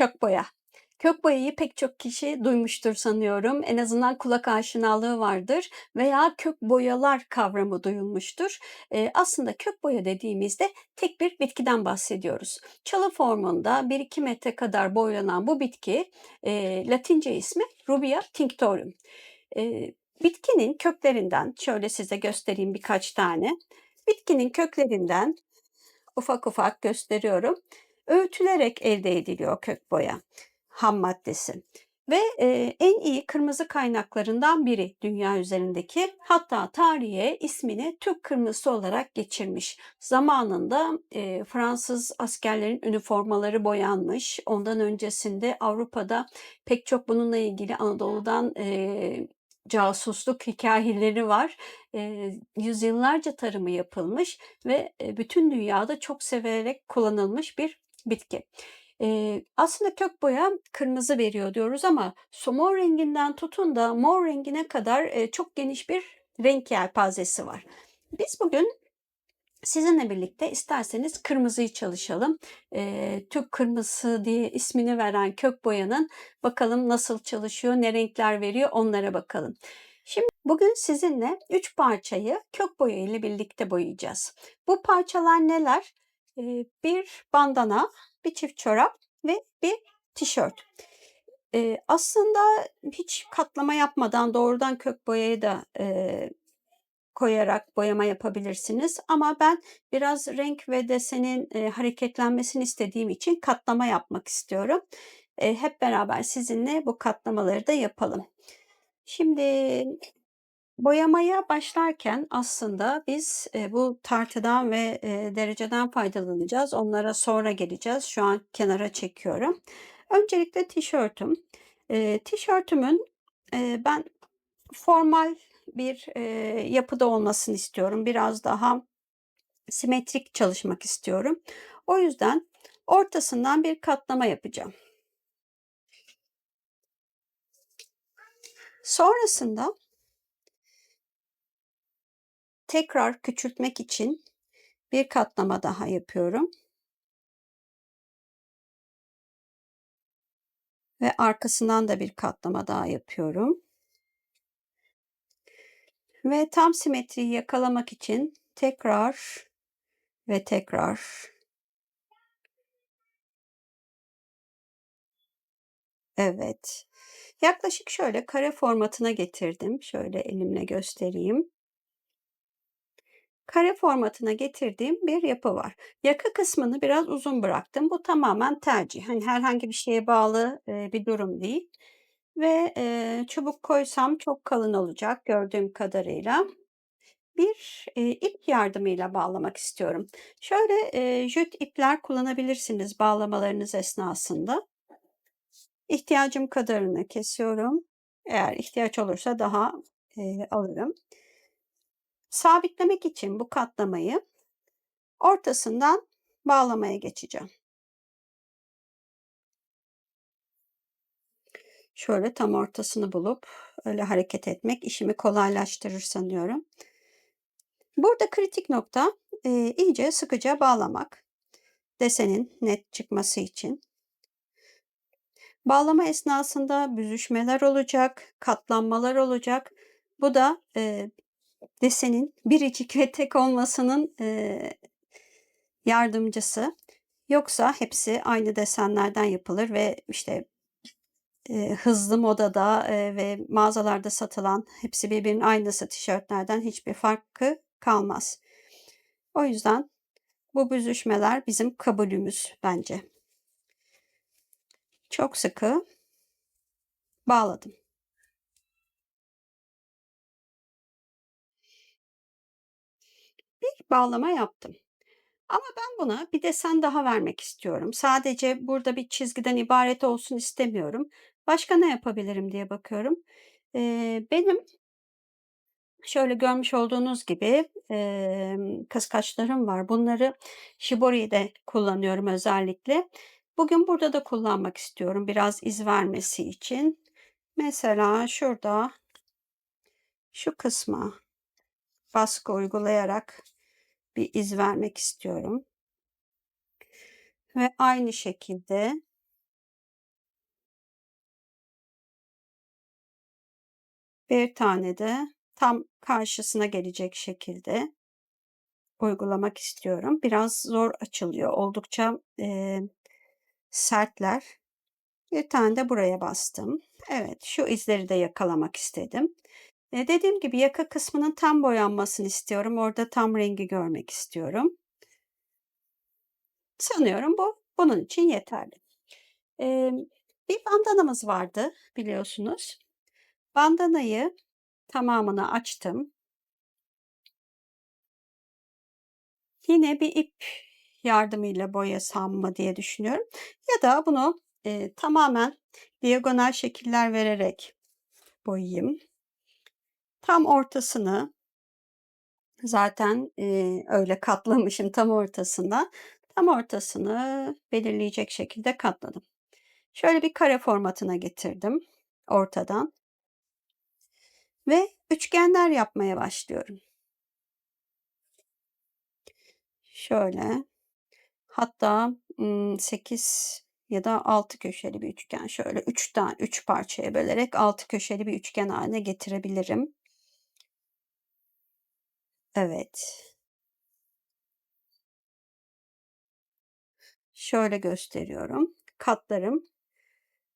Kök boya. Kök boyayı pek çok kişi duymuştur sanıyorum. En azından kulak aşinalığı vardır veya kök boyalar kavramı duyulmuştur. Eee, aslında kök boya dediğimizde tek bir bitkiden bahsediyoruz. Çalı formunda 1-2 metre kadar boylanan bu bitki, eee, Latince ismi Rubia tinctorum. Eee, bitkinin köklerinden, şöyle size göstereyim birkaç tane. Bitkinin köklerinden ufak ufak gösteriyorum. Öğütülerek elde ediliyor kök boya ham maddesi ve eee, en iyi kırmızı kaynaklarından biri dünya üzerindeki. Hatta tarihe ismini Türk kırmızısı olarak geçirmiş. Zamanında eee, Fransız askerlerin üniformaları boyanmış. Ondan öncesinde Avrupa'da pek çok bununla ilgili Anadolu'dan eee, casusluk hikayeleri var. Eee, yüzyıllarca tarımı yapılmış ve eee, bütün dünyada çok severek kullanılmış bir bitki. Eee, aslında kök boya kırmızı veriyor diyoruz ama somon renginden tutun da mor rengine kadar, eee, çok geniş bir renk yelpazesi var. Biz bugün sizinle birlikte isterseniz kırmızıyı çalışalım. Eee, Türk kırmızısı diye ismini veren kök boyanın bakalım nasıl çalışıyor, ne renkler veriyor onlara bakalım. Şimdi bugün sizinle 3 parçayı kök boya ile birlikte boyayacağız. Bu parçalar neler? Bir bandana, bir çift çorap ve bir tişört. Aslında hiç katlama yapmadan doğrudan kök boyayı da, koyarak boyama yapabilirsiniz ama ben biraz renk ve desenin, hareketlenmesini istediğim için katlama yapmak istiyorum. Hep beraber sizinle bu katlamaları da yapalım. Şimdi boyamaya başlarken aslında biz, bu tartıdan ve, dereceden faydalanacağız. Onlara sonra geleceğiz. Şu an kenara çekiyorum. Öncelikle tişörtüm. Tişörtümün, ben formal bir, yapıda olmasını istiyorum. Biraz daha simetrik çalışmak istiyorum. O yüzden ortasından bir katlama yapacağım. Sonrasında tekrar küçültmek için bir katlama daha yapıyorum. Ve arkasından da bir katlama daha yapıyorum. Ve tam simetriyi yakalamak için tekrar ve tekrar Evet. Yaklaşık şöyle kare formatına getirdim. Şöyle elimle göstereyim. Kare formatına getirdiğim bir yapı var. Yaka kısmını biraz uzun bıraktım. Bu tamamen tercih. Hani herhangi bir şeye bağlı, eee, bir durum değil ve, eee, çubuk koysam çok kalın olacak gördüğüm kadarıyla. Bir, eee, ip yardımıyla bağlamak istiyorum. Şöyle, eee, jüt ipler kullanabilirsiniz bağlamalarınız esnasında. İhtiyacım kadarını kesiyorum. Eğer ihtiyaç olursa daha, eee, alırım. Sabitlemek için bu katlamayı ortasından bağlamaya geçeceğim. Şöyle tam ortasını bulup öyle hareket etmek işimi kolaylaştırır sanıyorum. Burada kritik nokta, eee, iyice sıkıca bağlamak. Desenin net çıkması için. Bağlama esnasında büzüşmeler olacak, katlanmalar olacak. Bu da, eee, desenin biricik ve tek olmasının, eee, yardımcısı. Yoksa hepsi aynı desenlerden yapılır ve, işte, eee, hızlı modada, eee, ve mağazalarda satılan hepsi birbirinin aynısı tişörtlerden hiçbir farkı kalmaz. O yüzden bu büzüşmeler bizim kabulümüz bence. Çok sıkı bağladım. Bağlama yaptım. Ama ben buna bir desen daha vermek istiyorum. Sadece burada bir çizgiden ibaret olsun istemiyorum. Başka ne yapabilirim diye bakıyorum. Eee, benim şöyle görmüş olduğunuz gibi, emm, kıskaçlarım var. Bunları shibori'de kullanıyorum özellikle. Bugün burada da kullanmak istiyorum biraz iz vermesi için. Mesela şurada şu kısma baskı uygulayarak bir iz vermek istiyorum. Ve aynı şekilde bir tane de tam karşısına gelecek şekilde uygulamak istiyorum. Biraz zor açılıyor. Oldukça e, sertler. Bir tane de buraya bastım. Evet şu izleri de yakalamak istedim. Eee, dediğim gibi yaka kısmının tam boyanmasını istiyorum. Orada tam rengi görmek istiyorum. Sanıyorum bu bunun için yeterli. Emm, bir bandanamız vardı biliyorsunuz. Bandanayı tamamını açtım. Yine bir ip yardımıyla boyasam mı diye düşünüyorum ya da bunu, eee, tamamen diagonal şekiller vererek boyayayım. Tam ortasını zaten, eee, öyle katlamışım tam ortasına. Tam ortasını belirleyecek şekilde katladım. Şöyle bir kare formatına getirdim ortadan ve üçgenler yapmaya başlıyorum. Şöyle, hatta, ımm, 8 ya da 6 köşeli bir üçgen. Şöyle 3 tane 3 parçaya bölerek 6 köşeli bir üçgen hâline getirebilirim. Evet. Şöyle gösteriyorum. Katlarım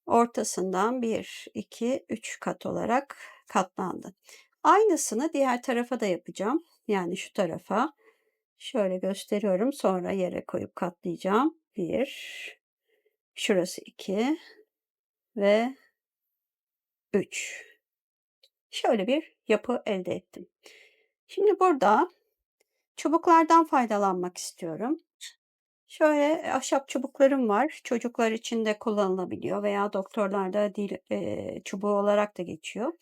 ortasından 1, 2, 3 kat olarak katlandı. Aynısını diğer tarafa da yapacağım. Yani şu tarafa. Şöyle gösteriyorum. Sonra yere koyup katlayacağım. 1, şurası 2 ve 3. Şöyle bir yapı elde ettim. Şimdi burada çubuklardan faydalanmak istiyorum. Şöyle ahşap çubuklarım var. Çocuklar için de kullanılabiliyor veya doktorlarda dil eee, çubuğu olarak da geçiyor.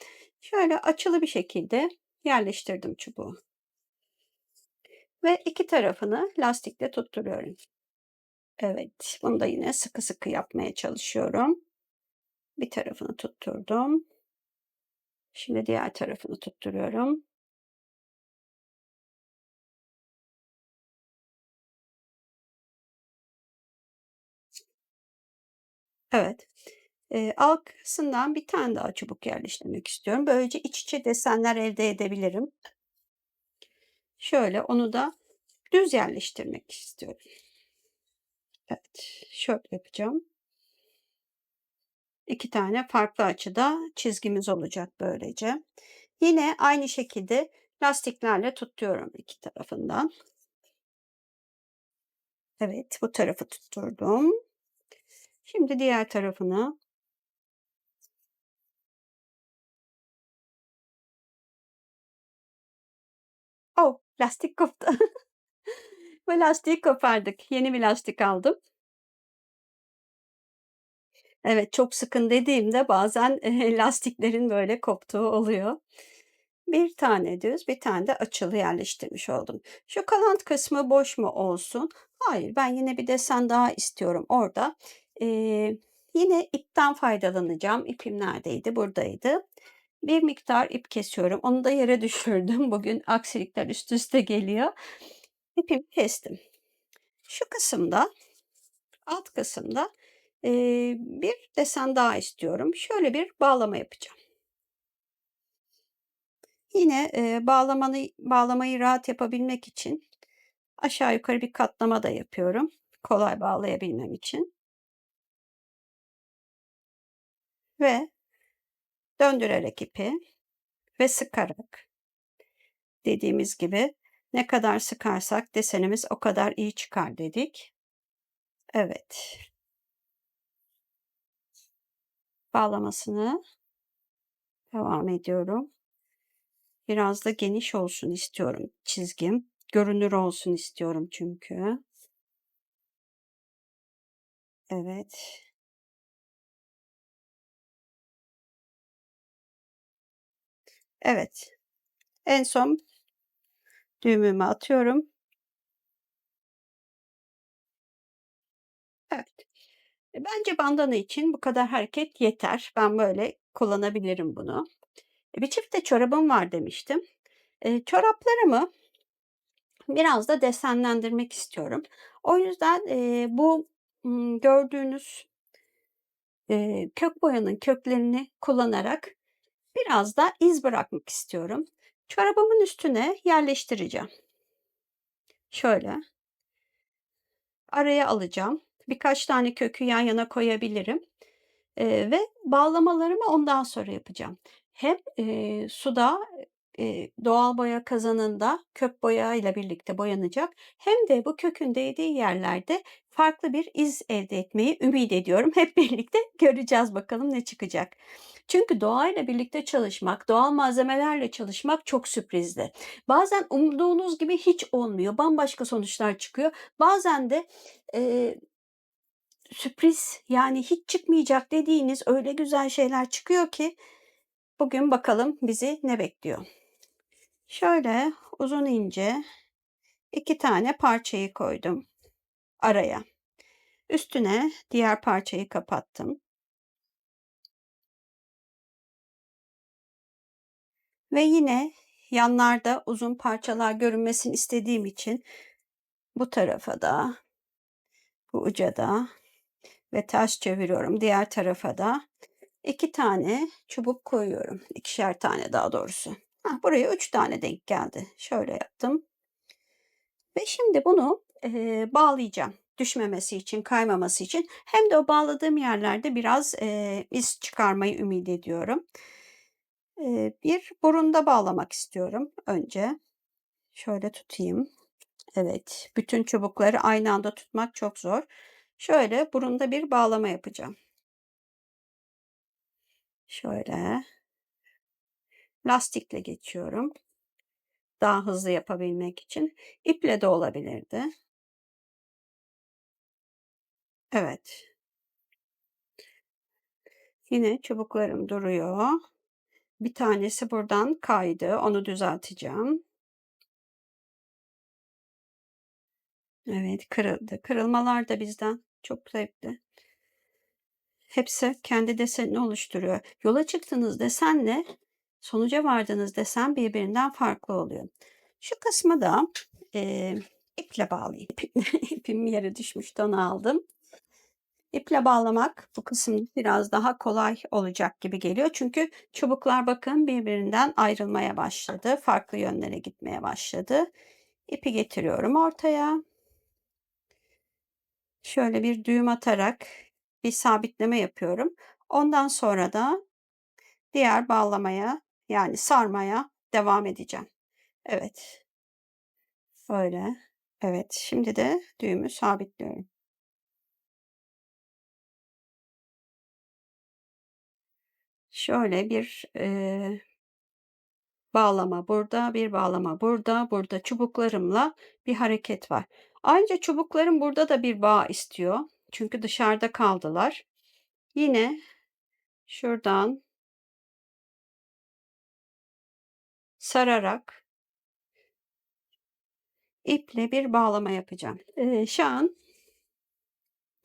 Şöyle açılı bir şekilde yerleştirdim çubuğu. Ve iki tarafını lastikle tutturuyorum. Evet, bunu da yine sıkı sıkı yapmaya çalışıyorum. Bir tarafını tutturdum. Şimdi diğer tarafını tutturuyorum. Evet. Eee, arkasından bir tane daha çubuk yerleştirmek istiyorum. Böylece iç içe desenler elde edebilirim. Şöyle onu da düz yerleştirmek istiyorum. Evet, şöyle yapacağım. 2 tane farklı açıda çizgimiz olacak böylece. Yine aynı şekilde lastiklerle tutuyorum iki tarafından. Evet, bu tarafı tutturdum. Şimdi diğer tarafını Oh, lastik koptu. Bu lastiği kopardık. Yeni bir lastik aldım. Evet, çok sıkın dediğimde bazen, eee, lastiklerin böyle koptuğu oluyor. Bir tane düz, bir tane de açılı yerleştirmiş oldum. Şu kalan kısmı boş mu olsun? Hayır, ben yine bir desen daha istiyorum orada. Eee, yine ipten faydalanacağım. İpim neredeydi? Buradaydı. Bir miktar ip kesiyorum. Onu da yere düşürdüm. Bugün aksilikler üst üste geliyor. İpimi kestim. Şu kısımda, alt kısımda, eee, bir desen daha istiyorum. Şöyle bir bağlama yapacağım. Yine, eee, bağlamanı bağlamayı rahat yapabilmek için aşağı yukarı bir katlama da yapıyorum, kolay bağlayabilmem için. Ve döndürerek ipi ve sıkarak dediğimiz gibi ne kadar sıkarsak desenimiz o kadar iyi çıkar dedik. Evet. Bağlamasını devam ediyorum. Biraz da geniş olsun istiyorum çizgim. Görünür olsun istiyorum çünkü. Evet. Evet. En son düğümümü atıyorum. Evet. E, bence bandana için bu kadar hareket yeter. Ben böyle kullanabilirim bunu. E, bir çift de çorabım var demiştim. Eee, çoraplarımı biraz da desenlendirmek istiyorum. O yüzden, eee, bu, gördüğünüz, kök boyanın köklerini kullanarak Biraz da iz bırakmak istiyorum. Çorabımın üstüne yerleştireceğim. Şöyle. Araya alacağım. Birkaç tane kökü yan yana koyabilirim. Eee, ve bağlamalarımı ondan sonra yapacağım. Hem, eee, suda, eee, doğal boya kazanında kök boyayla birlikte boyanacak hem de bu kökün değdiği yerlerde farklı bir iz elde etmeyi ümit ediyorum. Hep birlikte göreceğiz bakalım ne çıkacak. Çünkü doğayla birlikte çalışmak, doğal malzemelerle çalışmak çok sürprizli. Bazen umduğunuz gibi hiç olmuyor, bambaşka sonuçlar çıkıyor. Bazen de, eee sürpriz, yani hiç çıkmayacak dediğiniz öyle güzel şeyler çıkıyor ki bugün bakalım bizi ne bekliyor. Şöyle uzun ince 2 tane parçayı koydum araya. Üstüne diğer parçayı kapattım. Ve yine yanlarda uzun parçalar görünmesini istediğim için bu tarafa da, bu uca da ve ters çeviriyorum diğer tarafa da 2 tane çubuk koyuyorum. 2'şer tane daha doğrusu. Hah, buraya 3 tane denk geldi. Şöyle yaptım. Ve şimdi bunu, eee, bağlayacağım. Düşmemesi için, kaymaması için. Hem de o bağladığım yerlerde biraz, eee, iz çıkarmayı ümit ediyorum. Eee, bir burunda bağlamak istiyorum önce. Şöyle tutayım. Evet, bütün çubukları aynı anda tutmak çok zor. Şöyle burunda bir bağlama yapacağım. Şöyle. Lastikle geçiyorum. Daha hızlı yapabilmek için. İple de olabilirdi. Evet. Yine çubuklarım duruyor. Bir tanesi buradan kaydı. Onu düzelteceğim. Evet, kırıldı. Kırılmalar da bizden çok zevkli. Hepsi kendi desenini oluşturuyor. Yola çıktığınız desenle sonuca vardığınız desen birbirinden farklı oluyor. Şu kısmı da, eee, iple bağlayayım. İpim yere düşmüştü, onu aldım. İple bağlamak bu kısım biraz daha kolay olacak gibi geliyor. Çünkü çubuklar bakın birbirinden ayrılmaya başladı. Farklı yönlere gitmeye başladı. İpi getiriyorum ortaya. Şöyle bir düğüm atarak bir sabitleme yapıyorum. Ondan sonra da diğer bağlamaya yani sarmaya devam edeceğim. Evet. Böyle. Evet. Şimdi de düğümü sabitliyorum. Şöyle bir, eee bağlama burada, bir bağlama burada, burada çubuklarımla bir hareket var. Ayrıca çubuklarım burada da bir bağ istiyor. Çünkü dışarıda kaldılar. Yine şuradan sararak iple bir bağlama yapacağım. Eee, şu an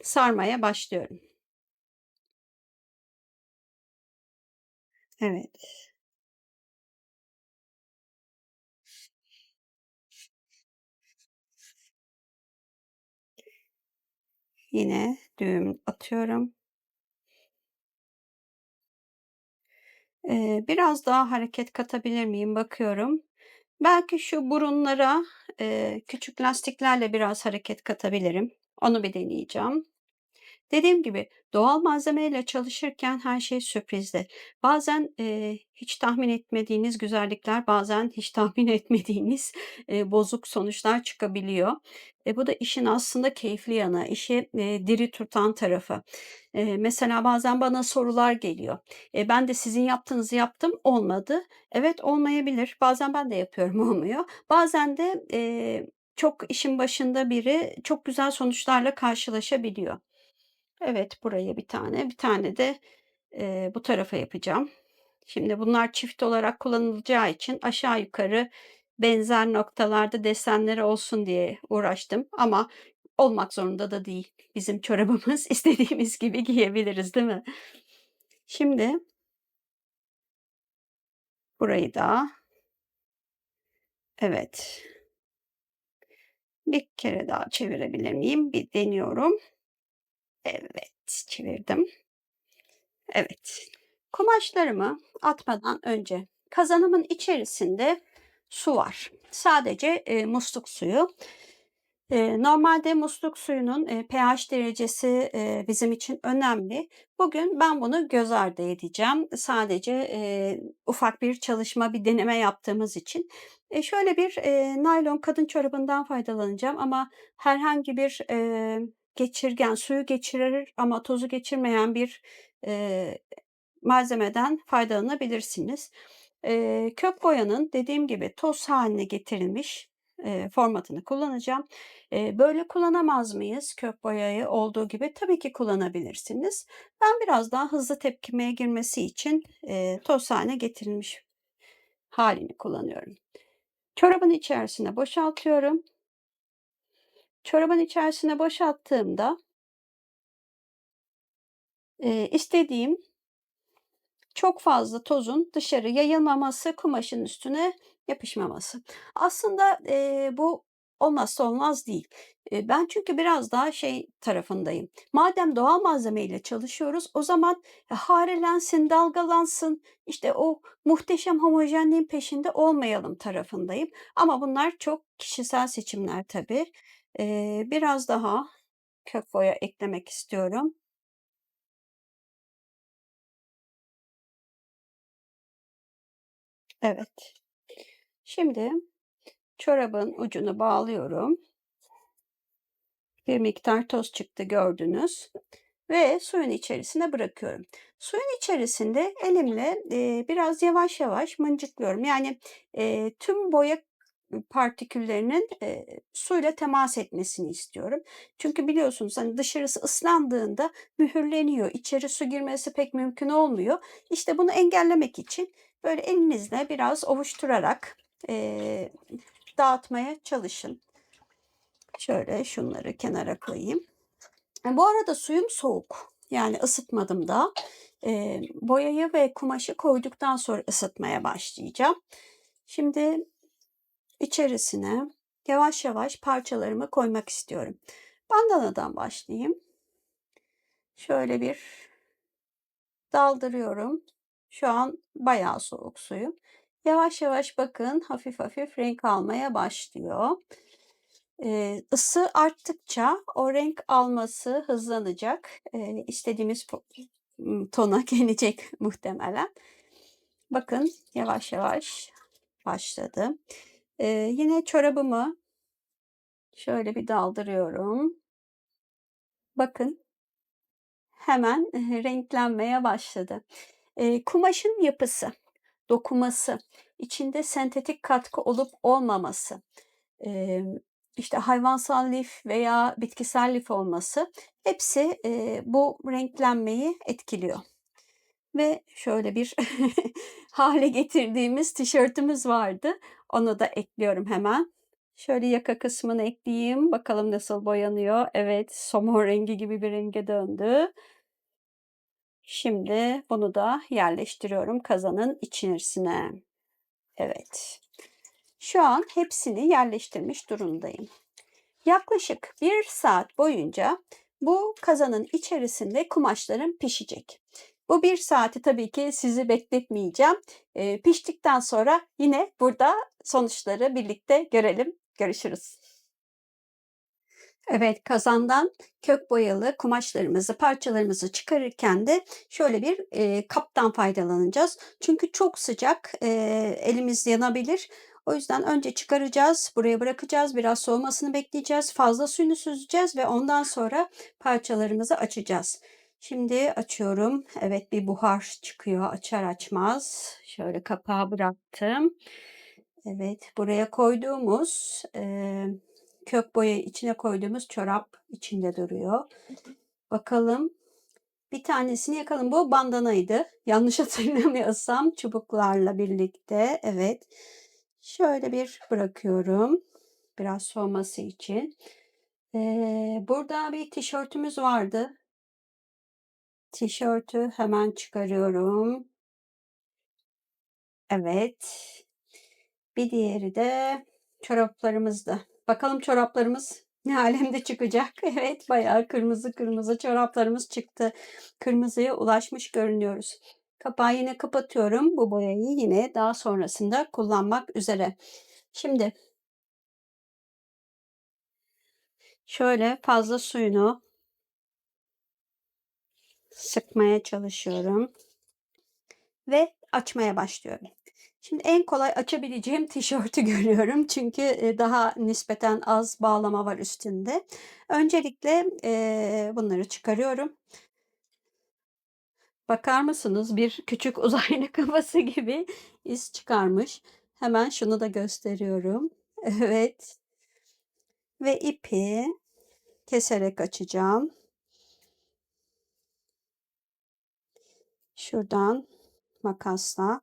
sarmaya başlıyorum. Evet. Yine düğüm atıyorum. Biraz daha hareket katabilir miyim bakıyorum. Belki şu burunlara, küçük lastiklerle biraz hareket katabilirim. Onu bir deneyeceğim. Dediğim gibi doğal malzemeyle çalışırken her şey sürprizli. Bazen, eee, hiç tahmin etmediğiniz güzellikler, bazen hiç tahmin etmediğiniz, eee, bozuk sonuçlar çıkabiliyor. E, bu da işin aslında keyifli yanı, işi, eee, diri tutan tarafı. Eee, mesela bazen bana sorular geliyor. E, ben de sizin yaptığınızı yaptım, olmadı. Evet, olmayabilir. Bazen ben de yapıyorum, olmuyor. Bazen de, eee, çok işin başında biri çok güzel sonuçlarla karşılaşabiliyor. Evet, buraya bir tane, bir tane de, eee, bu tarafa yapacağım. Şimdi bunlar çift olarak kullanılacağı için aşağı yukarı benzer noktalarda desenleri olsun diye uğraştım ama olmak zorunda da değil. Bizim çorabımız istediğimiz gibi giyebiliriz, değil mi? Şimdi burayı da Evet. Bir kere daha çevirebilir miyim? Bir deniyorum. Evet, çevirdim. Evet. Kumaşlarımı atmadan önce kazanımın içerisinde su var. Sadece, eee, musluk suyu. Eee, normalde musluk suyunun, eee, pH derecesi, eee, bizim için önemli. Bugün ben bunu göz ardı edeceğim. Sadece, eee, ufak bir çalışma, bir deneme yaptığımız için. Eee, şöyle bir, eee, naylon kadın çorabından faydalanacağım ama herhangi bir, eee, geçirgen, suyu geçirir ama tozu geçirmeyen bir, eee, malzemeden faydalanabilirsiniz. Eee, kök boyanın dediğim gibi toz hâline getirilmiş, eee, formatını kullanacağım. Eee, böyle kullanamaz mıyız kök boyayı olduğu gibi? Tabii ki kullanabilirsiniz. Ben biraz daha hızlı tepkimeye girmesi için, eee, toz hâline getirilmiş hâlini kullanıyorum. Çorabın içerisine boşaltıyorum. Çorabın içerisine boşalttığımda eee, istediğim çok fazla tozun dışarı yayılmaması, kumaşın üstüne yapışmaması. Aslında, eee, bu olmazsa olmaz değil. Eee, ben çünkü biraz daha şey tarafındayım. Madem doğal malzemeyle çalışıyoruz, o zaman e, harelensin, dalgalansın, işte o muhteşem homojenliğin peşinde olmayalım tarafındayım. Ama bunlar çok kişisel seçimler tabii. Eee, biraz daha kök boya eklemek istiyorum. Evet. Şimdi çorabın ucunu bağlıyorum. Bir miktar toz çıktı gördünüz ve suyun içerisine bırakıyorum. Suyun içerisinde elimle, eee, biraz yavaş yavaş mıncıklıyorum. Yani, eee, tüm boya partiküllerinin, eee, suyla temas etmesini istiyorum. Çünkü biliyorsunuz, hani, dışarısı ıslandığında mühürleniyor. İçeri su girmesi pek mümkün olmuyor. İşte bunu engellemek için böyle elinizle biraz ovuşturarak, eee, dağıtmaya çalışın. Şöyle şunları kenara koyayım. E, bu arada suyum soğuk. Yani ısıtmadım da. Eee, boyayı ve kumaşı koyduktan sonra ısıtmaya başlayacağım. Şimdi içerisine yavaş yavaş parçalarımı koymak istiyorum. Bandanadan başlayayım. Şöyle bir daldırıyorum. Şu an bayağı soğuk suyum. Yavaş yavaş bakın hafif hafif renk almaya başlıyor. Eee, ısı arttıkça o renk alması hızlanacak. Eee, istediğimiz tona gelecek muhtemelen. Bakın yavaş yavaş başladı. Eee, yine çorabımı şöyle bir daldırıyorum. Bakın hemen renklenmeye başladı. Eee, kumaşın yapısı, dokuması, içinde sentetik katkı olup olmaması, emm, işte hayvansal lif veya bitkisel lif olması hepsi, eee, bu renklenmeyi etkiliyor. Ve şöyle bir hâle getirdiğimiz tişörtümüz vardı. Onu da ekliyorum hemen. Şöyle yaka kısmını ekleyeyim. Bakalım nasıl boyanıyor. Evet, somon rengi gibi bir renge döndü. Şimdi bunu da yerleştiriyorum kazanın içerisine. Evet. Şu an hepsini yerleştirmiş durumdayım. Yaklaşık 1 saat boyunca bu kazanın içerisinde kumaşlarım pişecek. Bu 1 saati tabii ki sizi bekletmeyeceğim. Eee, piştikten sonra yine burada sonuçları birlikte görelim. Görüşürüz. Evet, kazandan kök boyalı kumaşlarımızı, parçalarımızı çıkarırken de şöyle bir, eee, kaptan faydalanacağız. Çünkü çok sıcak, eee, elimiz yanabilir. O yüzden önce çıkaracağız, buraya bırakacağız, biraz soğumasını bekleyeceğiz, fazla suyunu süzeceğiz ve ondan sonra parçalarımızı açacağız. Şimdi açıyorum. Evet, bir buhar çıkıyor açar açmaz. Şöyle kapağı bıraktım. Evet, buraya koyduğumuz, eee, kök boyayı içine koyduğumuz çorap içinde duruyor. Bakalım. Bir tanesini yakalım. Bu bandanaydı. Yanlış hatırlamıyorsam çubuklarla birlikte. Evet. Şöyle bir bırakıyorum. Biraz soğuması için. Eee, burada bir tişörtümüz vardı. Tişörtü hemen çıkarıyorum. Evet. Bir diğeri de çoraplarımızdı. Bakalım çoraplarımız ne alemde çıkacak? Evet, bayağı kırmızı kırmızı çoraplarımız çıktı. Kırmızıya ulaşmış görünüyoruz. Kapağı yine kapatıyorum. Bu boyayı yine daha sonrasında kullanmak üzere. Şimdi şöyle fazla suyunu sıkmaya çalışıyorum ve açmaya başlıyorum. Şimdi en kolay açabileceğim tişörtü görüyorum çünkü, eee, daha nispeten az bağlama var üstünde. Öncelikle, eee, bunları çıkarıyorum. Bakar mısınız? Bir küçük uzaylı kafası gibi iz çıkarmış. Hemen şunu da gösteriyorum. Evet. Ve ipi keserek açacağım. Şuradan makasla.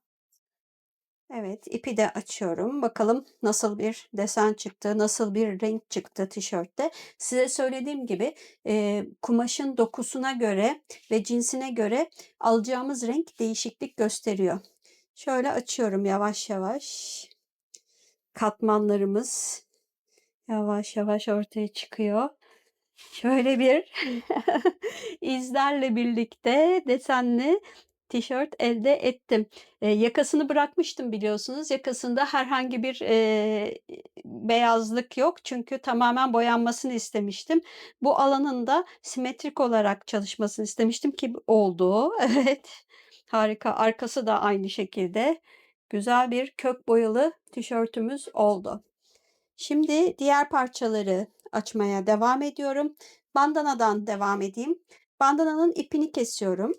Evet, ipi de açıyorum. Bakalım nasıl bir desen çıktı, nasıl bir renk çıktı tişörtte. Size söylediğim gibi, eee, kumaşın dokusuna göre ve cinsine göre alacağımız renk değişiklik gösteriyor. Şöyle açıyorum yavaş yavaş. Katmanlarımız yavaş yavaş ortaya çıkıyor. Şöyle bir izlerle birlikte desenli tişört elde ettim. Eee, yakasını bırakmıştım biliyorsunuz. Yakasında herhangi bir, eee, beyazlık yok çünkü tamamen boyanmasını istemiştim. Bu alanın da simetrik olarak çalışmasını istemiştim ki oldu. Evet, harika. Arkası da aynı şekilde. Güzel bir kök boyalı tişörtümüz oldu. Şimdi diğer parçaları açmaya devam ediyorum. Bandanadan devam edeyim. Bandananın ipini kesiyorum.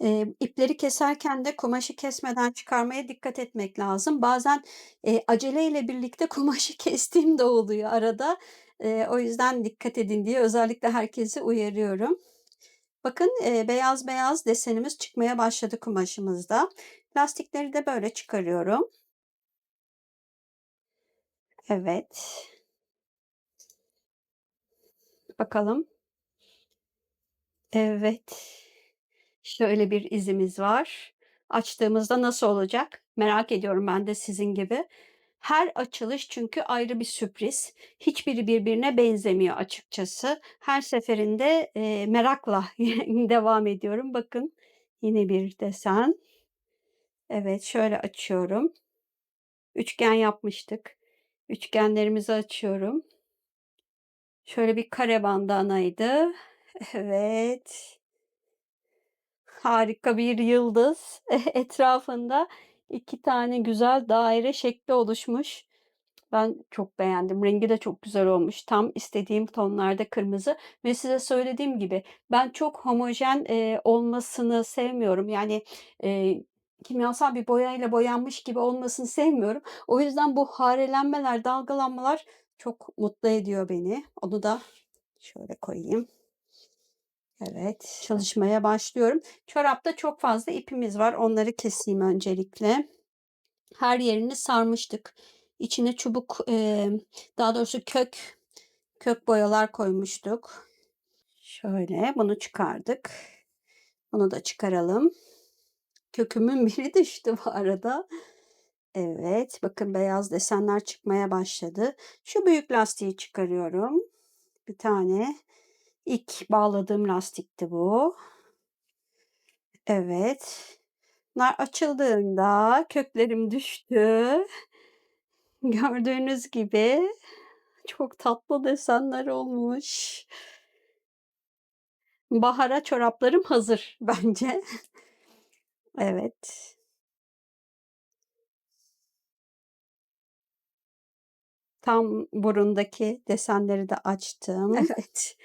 Eee, ipleri keserken de kumaşı kesmeden çıkarmaya dikkat etmek lazım. Bazen, eee, aceleyle birlikte kumaşı kestiğim de oluyor arada. Eee, o yüzden dikkat edin diye özellikle herkesi uyarıyorum. Bakın, eee, beyaz beyaz desenimiz çıkmaya başladı kumaşımızda. Lastikleri de böyle çıkarıyorum. Evet. Bakalım. Evet. Şöyle bir izimiz var. Açtığımızda nasıl olacak? Merak ediyorum ben de sizin gibi. Her açılış çünkü ayrı bir sürpriz. Hiçbiri birbirine benzemiyor açıkçası. Her seferinde, eee, merakla devam ediyorum. Bakın, yine bir desen. Evet, şöyle açıyorum. Üçgen yapmıştık. Üçgenlerimizi açıyorum. Şöyle bir kare bandanaydı. Evet. Harika bir yıldız. Etrafında 2 tane güzel daire şekli oluşmuş. Ben çok beğendim. Rengi de çok güzel olmuş. Tam istediğim tonlarda kırmızı ve size söylediğim gibi ben çok homojen, eee, olmasını sevmiyorum. Yani, eee, kimyasal bir boyayla boyanmış gibi olmasını sevmiyorum. O yüzden bu harelenmeler, dalgalanmalar çok mutlu ediyor beni. Onu da şöyle koyayım. Evet, çalışmaya başlıyorum. Çorapta çok fazla ipimiz var. Onları keseyim öncelikle. Her yerini sarmıştık. İçine çubuk, daha doğrusu kök kök boyalar koymuştuk. Şöyle, bunu çıkardık. Bunu da çıkaralım. Kökümün biri düştü bu arada. Evet, bakın beyaz desenler çıkmaya başladı. Şu büyük lastiği çıkarıyorum. Bir tane. İlk bağladığım lastikti bu. Evet. Bunlar açıldığında köklerim düştü. Gördüğünüz gibi çok tatlı desenler olmuş. Bahara çoraplarım hazır bence. Evet. Tam burundaki desenleri de açtım. Evet.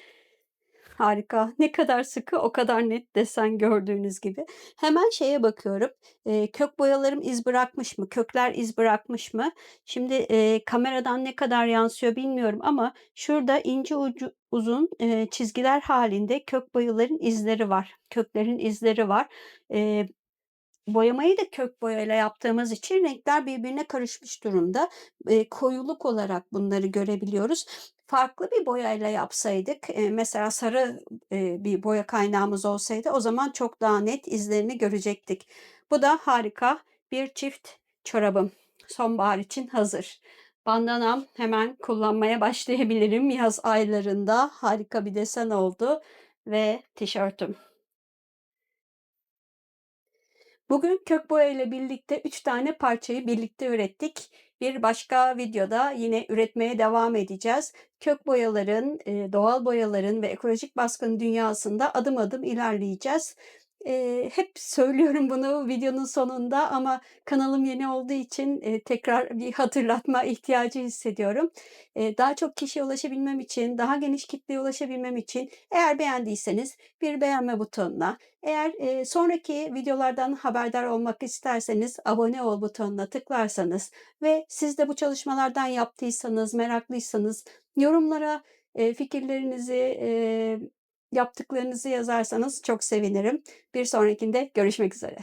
Harika. Ne kadar sıkı o kadar net desen gördüğünüz gibi. Hemen şeye bakıyorum, eee, kök boyalarım iz bırakmış mı? Kökler iz bırakmış mı? Şimdi, eee, kameradan ne kadar yansıyor bilmiyorum ama şurada ince ucu uzun, eee, çizgiler halinde kök boyaların izleri var. Köklerin izleri var. Eee, boyamayı da kök boyayla yaptığımız için renkler birbirine karışmış durumda. Eee, koyuluk olarak bunları görebiliyoruz. Farklı bir boyayla yapsaydık, eee, mesela sarı, eee, bir boya kaynağımız olsaydı o zaman çok daha net izlerini görecektik. Bu da harika bir çift çorabım. Sonbahar için hazır. Bandanam hemen kullanmaya başlayabilirim yaz aylarında. Harika bir desen oldu. ve tişörtüm. Bugün kök boya ile birlikte 3 tane parçayı birlikte ürettik. Bir başka videoda yine üretmeye devam edeceğiz. Kök boyaların, eee, doğal boyaların ve ekolojik baskının dünyasında adım adım ilerleyeceğiz. Eee, hep söylüyorum bunu videonun sonunda ama kanalım yeni olduğu için, eee, tekrar bir hatırlatma ihtiyacı hissediyorum. Eee, daha çok kişiye ulaşabilmem için, daha geniş kitleye ulaşabilmem için eğer beğendiyseniz bir beğenme butonuna, eğer, eee, sonraki videolardan haberdar olmak isterseniz abone ol butonuna tıklarsanız ve siz de bu çalışmalardan yaptıysanız, meraklıysanız yorumlara, eee, fikirlerinizi, eee, yaptıklarınızı yazarsanız çok sevinirim. Bir sonrakinde görüşmek üzere.